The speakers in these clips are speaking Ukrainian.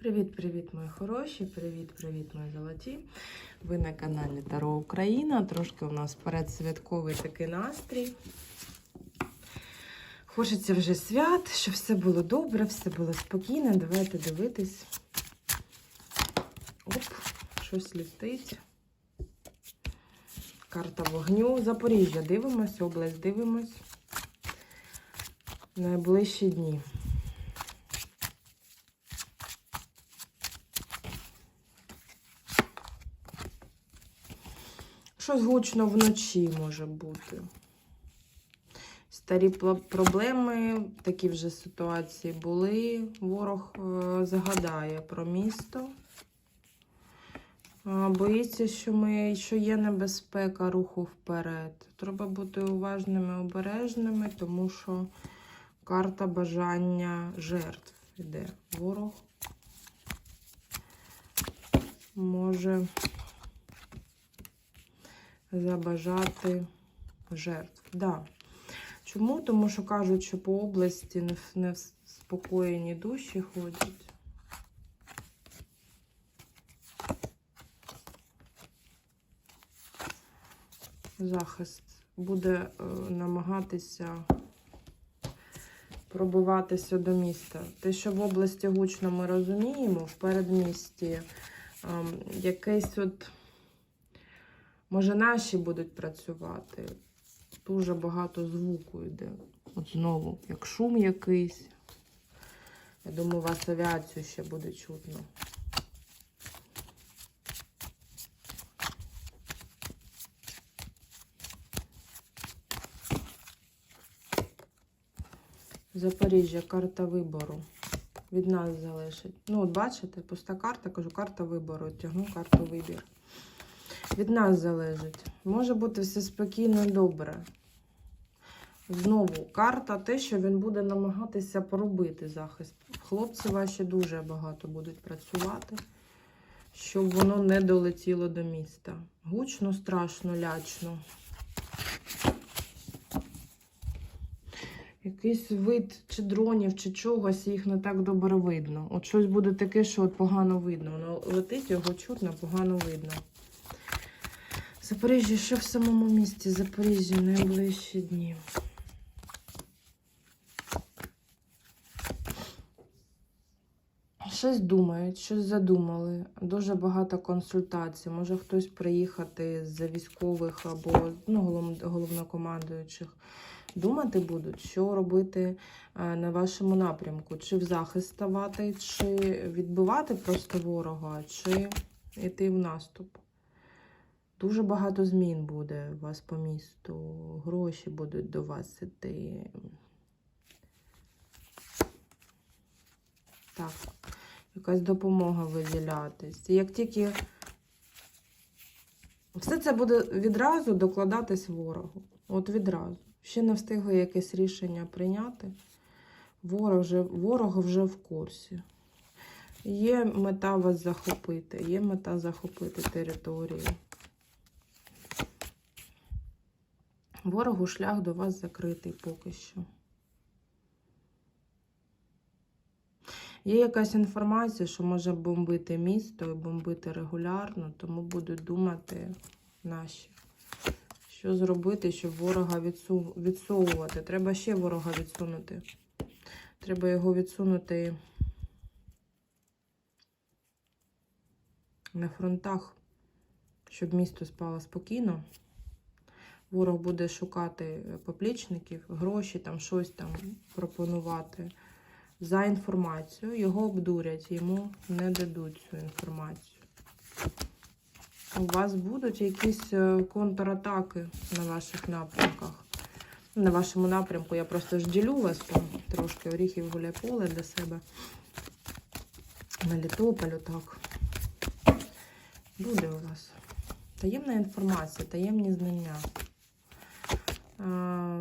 Привіт-привіт, мої хороші! Привіт-привіт, мої золоті! Ви на каналі Таро Україна. Трошки у нас передсвятковий такий настрій. Хочеться вже свят, щоб все було добре, все було спокійно. Давайте дивитись. Оп, щось літить. Карта вогню. Запоріжжя дивимось, область дивимось. Найближчі дні. Щось гучно вночі може бути. Старі проблеми, такі вже ситуації були. Ворог е, загадає про місто. Боїться, що, ми, що є небезпека руху вперед. Треба бути уважними, обережними, тому що карта бажання жертв іде. Ворог може забажати жертв. Да. Чому? Тому що кажуть, що по області не, в- спокоєні душі ходять. Захист буде е, намагатися пробиватися до міста. Те, що в області гучно ми розуміємо, в передмісті ем, якийсь от Може, наші будуть працювати. Дуже багато звуку йде. От знову, як шум якийсь. Я думаю, у вас авіацію ще буде чутно. Запоріжжя, карта вибору. Від нас залежить. Ну, от бачите, пуста карта, кажу, карта вибору. Тягну карту вибір. Від нас залежить. Може бути все спокійно і добре. Знову карта те, що він буде намагатися поробити захист. Хлопці ваші дуже багато будуть працювати, щоб воно не долетіло до міста. Гучно, страшно, лячно. Якийсь вид чи дронів, чи чогось, їх не так добре видно. От щось буде таке, що от погано видно. Воно летить, його чутно, погано видно. Запоріжжя, що в самому місті Запоріжжя найближчі дні? Щось думають, щось задумали. Дуже багато консультацій. Може хтось приїхати з військових або ну, головнокомандуючих. Думати будуть, що робити е, на вашому напрямку. Чи в захист ставати, чи відбивати просто ворога, чи йти в наступ. Дуже багато змін буде у вас по місту. Гроші будуть до вас іти. Так, якась допомога виділятись. Як тільки все це буде відразу докладатись ворогу. От відразу. Ще не встигли якесь рішення прийняти. Ворог вже, ворог вже в курсі. Є мета вас захопити, є мета захопити територію. Ворогу шлях до вас закритий поки що. Є якась інформація, що може бомбити місто і бомбити регулярно, тому будуть думати наші, що зробити, щоб ворога відсовувати. Треба ще ворога відсунути. Треба його відсунути на фронтах, щоб місто спало спокійно. Ворог буде шукати поплічників, гроші, там щось там пропонувати за інформацію. Його обдурять, йому не дадуть цю інформацію. У вас будуть якісь е, контратаки на ваших напрямках. На вашому напрямку я просто ж ділю вас там трошки оріхів гуляй-поле для себе. Мелітополю, так. Буде у вас. Таємна інформація, таємні знання.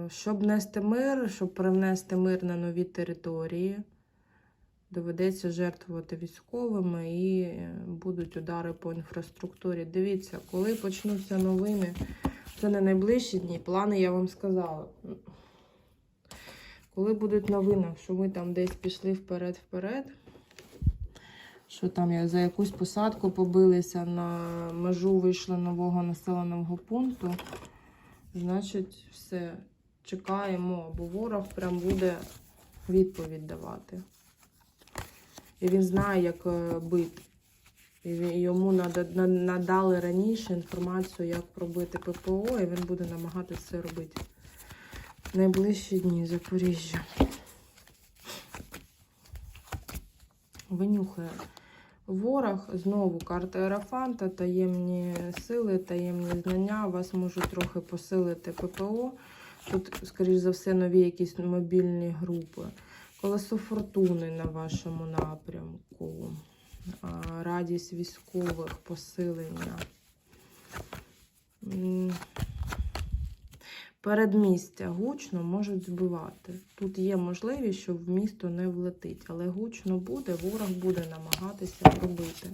Щоб нести мир, щоб привнести мир на нові території, доведеться жертвувати військовими і будуть удари по інфраструктурі. Дивіться, коли почнуться новими, це не найближчі дні, плани я вам сказала. Коли будуть новини, що ви там десь пішли вперед-вперед, що там я за якусь посадку побилися на межу вийшли нового населеного пункту. Значить, все, чекаємо, бо ворог прям буде відповідь давати. І він знає, як е, бити. І йому надали раніше інформацію, як пробити ППО, і він буде намагатися це робити. в Найближчі дні Запоріжжя. Винюхає. Ворог, знову карта Ерафанта, таємні сили, таємні знання. Вас можуть трохи посилити ППО. Тут, скоріш за все, нові якісь мобільні групи. Колесо фортуни на вашому напрямку. Радість військових, посилення. Передмістя гучно можуть збивати. Тут є можливість, що в місто не влетить, але гучно буде, ворог буде намагатися пробити.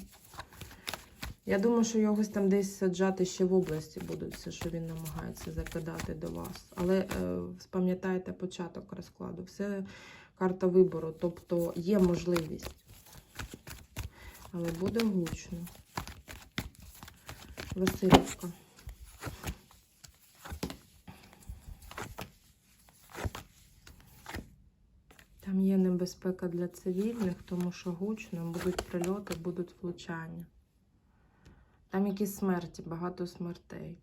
Я думаю, що його там десь саджати ще в області будуть, все, що він намагається закидати до вас. Але е, спам'ятайте початок розкладу. Все карта вибору, тобто є можливість. Але буде гучно. Васильівка. Там є небезпека для цивільних, тому що гучно будуть прильоти, будуть влучання. Там якісь смерті, багато смертей.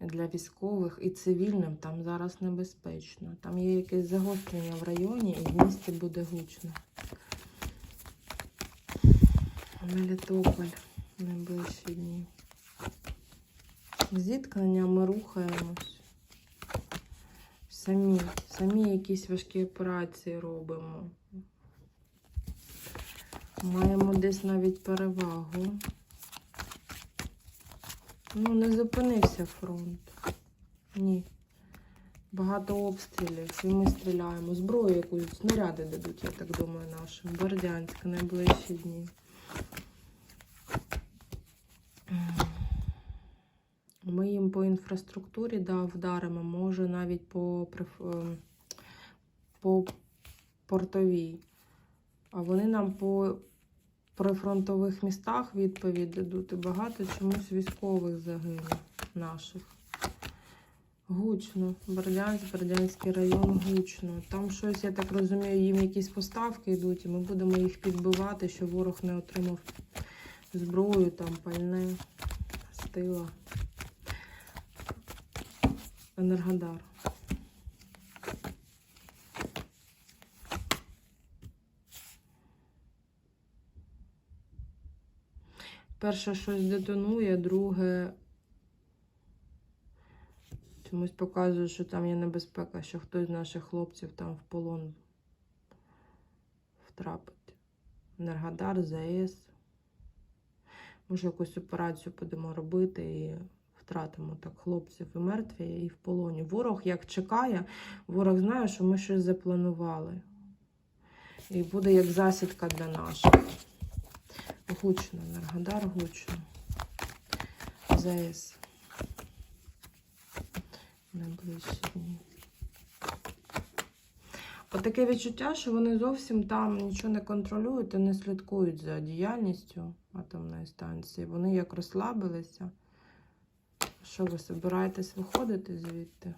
Для військових і цивільним там зараз небезпечно. Там є якесь загострення в районі і в місті буде гучно. Мелітополь найближчі дні. Зіткнення ми рухаємось. Самі, самі якісь важкі операції робимо. Маємо десь навіть перевагу. Ну, не зупинився фронт. Ні. Багато обстрілів. І ми стріляємо. Зброю якусь, снаряди дадуть, я так думаю, нашим. Бердянськ найближчі дні. Ми їм по інфраструктурі да, вдаримо, може навіть по, ем, по портовій. А вони нам по прифронтових містах відповідь дадуть. І багато чомусь військових загине наших. Гучно. Бердянськ, Бердянський район гучно. Там щось, я так розумію, їм якісь поставки йдуть, і ми будемо їх підбивати, щоб ворог не отримав зброю, там пальне, стила. Енергодар. Перше щось детонує, друге чомусь показує, що там є небезпека, що хтось з наших хлопців там в полон втрапить. Енергодар, ЗАЕС. Може, якусь операцію будемо робити і втратимо так хлопців і мертві, і в полоні. Ворог як чекає, ворог знає, що ми щось запланували. І буде як засідка для наших. Гучно, Енергодар гучно. ЗАЕС. Найближчі дні. Отаке відчуття, що вони зовсім там нічого не контролюють і не слідкують за діяльністю атомної станції. Вони як розслабилися. Що ви собираєтесь виходити звідти?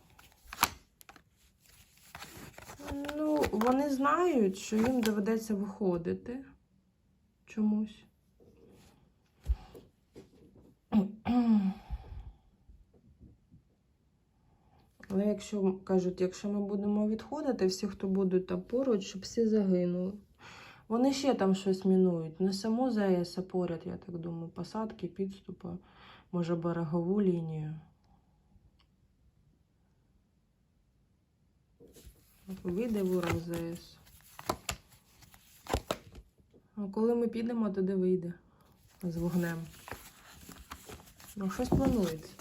Ну, вони знають, що їм доведеться виходити чомусь. Але якщо кажуть, якщо ми будемо відходити, всі, хто будуть там поруч, щоб всі загинули. Вони ще там щось мінують. Не саму ЗАЕС, а поряд, я так думаю, посадки, підступи, може берегову лінію. Вийде ворог ЗАЕС. А коли ми підемо, туди вийде з вогнем. Ну, щось планується.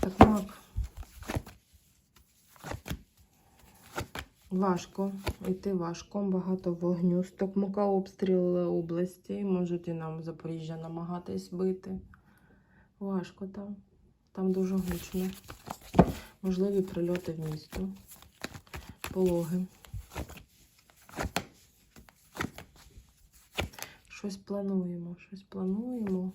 Так, мак. Важко. Йти важко, багато вогню. Стокмака обстрілили області. Можуть і нам Запоріжжя намагатись бити. Важко там. Там дуже гучно. Можливі прильоти в місто. Пологи. Щось плануємо, щось плануємо.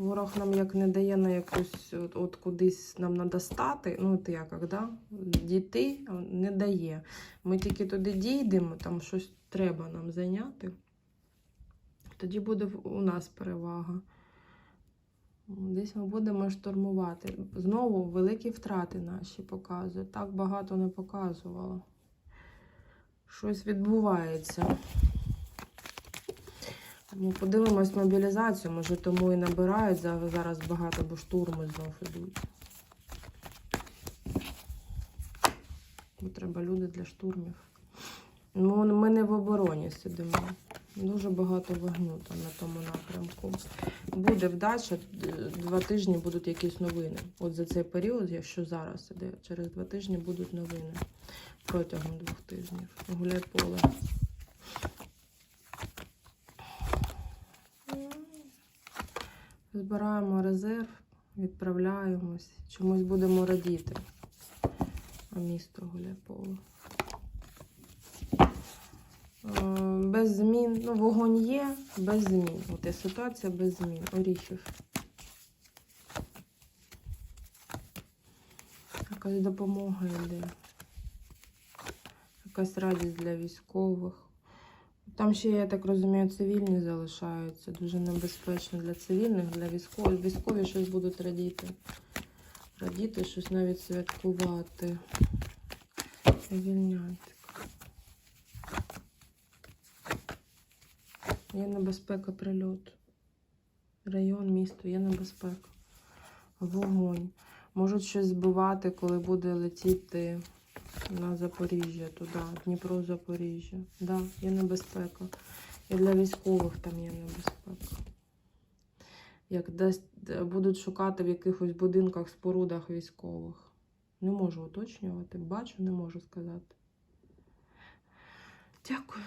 Ворог нам як не дає на якусь, от, от кудись нам треба стати, ну от як, да? дійти не дає. Ми тільки туди дійдемо, там щось треба нам зайняти. Тоді буде у нас перевага. Десь ми будемо штурмувати. Знову великі втрати наші показують. Так багато не показувало. Щось відбувається. Ну, подивимось мобілізацію, може тому і набирають зараз багато, бо штурми знов ідуть. Бо треба люди для штурмів. Ну, ми не в обороні сидимо. Дуже багато вогню там на тому напрямку. Буде вдача, два тижні будуть якісь новини. От за цей період, якщо зараз іде, через два тижні будуть новини. Протягом двох тижнів. Гуляй поле. Збираємо резерв, відправляємось. Чомусь будемо радіти. А місто гуляй поле. Е, Без змін. Ну, вогонь є, без змін. От є ситуація без змін. Оріхів. Якась допомога йде. Якась радість для військових. Там ще, я так розумію, цивільні залишаються. Дуже небезпечно для цивільних, для військових. Військові щось будуть радіти. Радіти, щось навіть святкувати. Звільняти. Є небезпека прильоту. Район, місто, є небезпека. Вогонь. Можуть щось збивати, коли буде летіти на Запоріжжя туди, Дніпро, Запоріжжя. Да, є небезпека. І для військових там є небезпека. Як десь будуть шукати в якихось будинках, спорудах військових. Не можу уточнювати. Бачу, не можу сказати. Дякую.